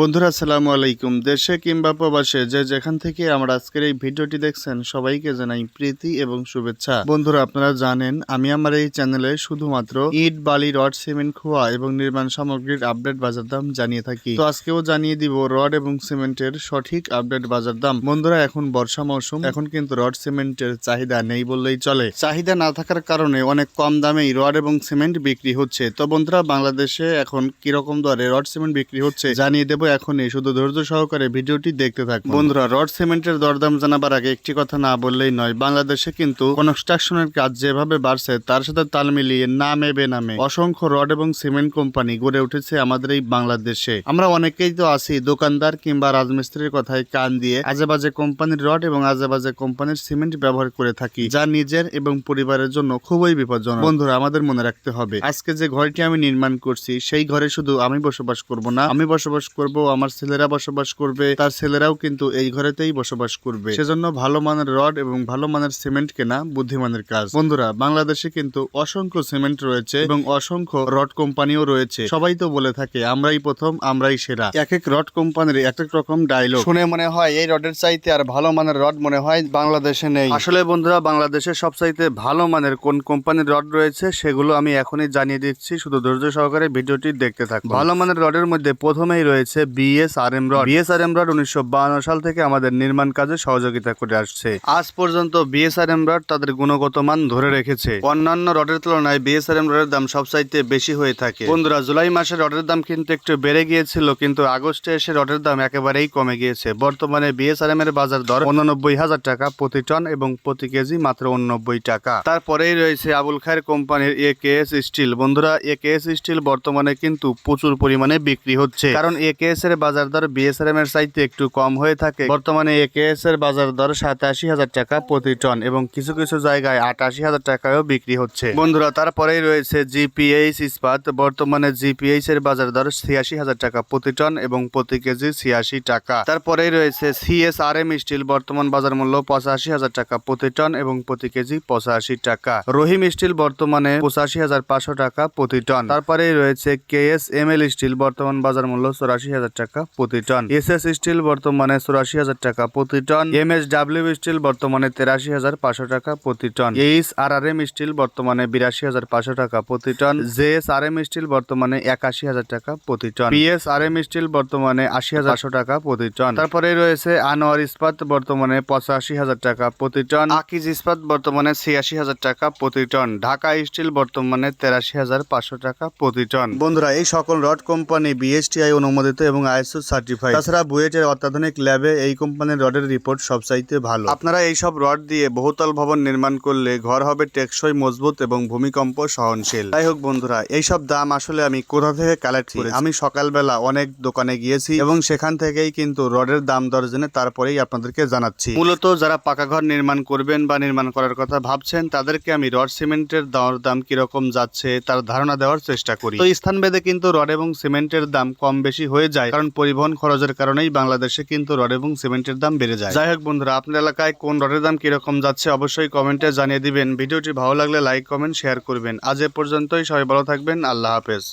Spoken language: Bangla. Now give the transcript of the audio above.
বন্ধুরা, আসসালামু আলাইকুম। দেশে কিংবা প্রবাসে যে যেখান থেকে আমরা আজকের এই ভিডিওটি দেখছেন, সবাইকে জানাই প্রীতি এবং শুভেচ্ছা। বন্ধুরা, আপনারা জানেন, আমি আমার এই চ্যানেলে শুধুমাত্র ইট, বালি, রড, সিমেন্ট, খোয়া এবং নির্মাণ সামগ্রীর আপডেট বাজার দাম জানিয়ে থাকি। তো আজকেও জানিয়ে দিব রড এবং সিমেন্টের সঠিক আপডেট বাজার দাম। বন্ধুরা, এখন বর্ষা মৌসুম, এখন কিন্তু রড, সিমেন্টের চাহিদা নেই বললেই চলে। চাহিদা না থাকার কারণে অনেক কম দামেই রড এবং সিমেন্ট বিক্রি হচ্ছে। তো বন্ধুরা, বাংলাদেশে এখন কীরকম দরে রড, সিমেন্ট বিক্রি হচ্ছে জানিয়ে দেবো এখনই। শুধু ধৈর্য সহকারে ভিডিওটি দেখতে থাকুন। বন্ধুরা, রড সিমেন্টের দরদাম জানাবার আগে একটি কথা না বললেই নয়, বাংলাদেশে কিন্তু কনস্ট্রাকশনের কাজ যেভাবে বাড়ছে, তার সাথে তাল মিলিয়ে নামে বেনামে অসংখ্য রড এবং সিমেন্ট কোম্পানি গড়ে উঠেছে আমাদের এই বাংলাদেশে। আমরা অনেকেই তো আছি, দোকানদার কিংবা রাজমিস্ত্রির কথায় কান দিয়ে আজে বাজে কোম্পানির রড এবং আজে বাজে কোম্পানির সিমেন্ট ব্যবহার করে থাকি, যা নিজের এবং পরিবারের জন্য খুবই বিপজ্জনক। বন্ধুরা, আমাদের মনে রাখতে হবে, আজকে যে ঘরটি আমি নির্মাণ করছি, সেই ঘরে শুধু আমি বসবাস করব না, আমি বসবাস করব আমার ছেলেরা বসবাস করবে, তার ছেলেরাও কিন্তু এই ঘরেতেই বসবাস করবে। সেজন্য ভালো মানের রড এবং ভালো মানের সিমেন্ট কেনা বুদ্ধিমানের কাজ। বন্ধুরা, বাংলাদেশে কিন্তু অসংখ্য সিমেন্ট রয়েছে এবং অসংখ্য রড কোম্পানিও রয়েছে। সবাই তো বলে থাকে, আমরাই প্রথম, আমরাই সেরা। এক এক রড কোম্পানির এক এক রকম ডায়লগ শুনে মনে হয় এই রডের চাইতে আর ভালো মানের রড মনে হয় বাংলাদেশে নেই। আসলে বন্ধুরা, বাংলাদেশে সবচাইতে ভালো মানের কোন কোম্পানির রড রয়েছে সেগুলো আমি এখনই জানিয়ে দিচ্ছি। শুধু ধৈর্য সহকারে ভিডিওটি দেখতে থাকুন। ভালো মানের রডের মধ্যে প্রথমেই রয়েছে BS R M rod BS R M rod উনিশশো সাল থেকে আমাদের নির্মাণ কাজে সহযোগিতা করে আসছে। আজ পর্যন্ত বিএস আর এম রড তাদের গুণগত মান ধরে রেখেছে। অন্যান্য রডের তুলনায় বিএস আর এম রডের দাম সবচাইতে বেশি হয়ে থাকে। বন্ধুরা জুলাই মাসে রডের দাম কিন্তু একটু বেড়ে গিয়েছিল কিন্তু আগস্টে এসে রডের দাম একেবারেই কমে গিয়েছে। বর্তমানে বিএসআরএম এর বাজার দর উননব্বই হাজার টাকা প্রতি টন এবং প্রতি কেজি মাত্র উননব্বই টাকা। তারপরেই রয়েছে আবুল খায়ের কোম্পানির এ কে এস স্টিল বন্ধুরা এ কে এস স্টিল বর্তমানে কিন্তু প্রচুর পরিমাণে বিক্রি হচ্ছে। কারণ এ কে এর বাজার দর বিএসআরএম এর চাইতে একটু কম হয়ে থাকে। বর্তমানে এ কেএস এর বাজার দর সাতাশি হাজার টাকা প্রতি টন এবং কিছু কিছু জায়গায় আটাশি হাজার টাকায়ও বিক্রি হচ্ছে। বন্ধুরা, তারপরেই রয়েছে জিপিএইচ ইস্পাত। বর্তমানে জিপিএইচ এর বাজার দর ছিয়াশি হাজার টাকা প্রতি টন এবং প্রতি কেজি ছিয়াশি টাকা। তারপরেই রয়েছে সিএসআরএম স্টিল। বর্তমান বাজার মূল্য পঁচাশি হাজার টাকা প্রতি টন এবং প্রতি কেজি পঁচাশি টাকা। রহিম স্টিল বর্তমানে পঁচাশি হাজার পাঁচশো টাকা প্রতি টন। তারপরেই রয়েছে কেএস এম এল স্টিল। বর্তমান বাজার মূল্য চৌরাশি হাজার টাকা প্রতি টন। এস এস স্টিল বর্তমানে চৌরাশি হাজার টাকা প্রতি ton. M S W steel বর্তমানে তেরাশি হাজার পাঁচশো টাকা প্রতি ton. H R R M steel বর্তমানে বিরাশি হাজার পাঁচশো টাকা প্রতি ton. J S R M steel বর্তমানে একাশি হাজার টাকা প্রতি ton. PS R M steel বর্তমানে আশি হাজার পাঁচশো টাকা প্রতি টন। তারপরে রয়েছে আনোয়ার ইস্পাত বর্তমানে পঁচাশি হাজার টাকা প্রতি টন। আকিজ ইস্পাত বর্তমানে ছিয়াশি হাজার টাকা প্রতি টন। ঢাকা স্টিল বর্তমানে তেরাশি হাজার পাঁচশো টাকা প্রতি টন। বন্ধুরা, এই সকল রড কোম্পানি বিএসটিআই অনুমোদিত এবং আইএসও সার্টিফাইড তাছাড়া বুয়েটের অত্যাধুনিক ল্যাবে এই কোম্পানির রডের রিপোর্ট সবচাইতে ভালো। আপনারা এই সব রড দিয়ে বহুতল ভবন নির্মাণ করলে ঘর হবে টেকসই, মজবুত এবং ভূমিকম্প সহনশীল। যাই হোক বন্ধুরা, এইসব দাম আসলে আমি কোথা থেকে কালেক্ট করি আমি সকালবেলা অনেক দোকানে গিয়েছি এবং সেখান থেকেই কিন্তু রডের দাম দর জেনে তারপরেই আপনাদেরকে জানাচ্ছি। মূলত যারা পাকা ঘর নির্মাণ করবেন বা নির্মাণ করার কথা ভাবছেন, তাদেরকে আমি রড সিমেন্টের দর দাম কীরকম যাচ্ছে তার ধারণা দেওয়ার চেষ্টা করি। তো স্থান ভেদে কিন্তু রড এবং সিমেন্টের দাম কম বেশি হয়ে যায়, কারণ পরিবহন খরচের কারণেই বাংলাদেশে কিন্তু রড এবং সিমেন্টের দাম বেড়ে যায়। যাই হোক বন্ধুরা, আপনার এলাকায় কোন রডের দাম কীরকম যাচ্ছে অবশ্যই কমেন্টে জানিয়ে দিবেন। ভিডিওটি ভালো লাগলে লাইক, কমেন্ট, শেয়ার করবেন। আজ এ পর্যন্তই, সবাই ভালো থাকবেন, আল্লাহ হাফেজ।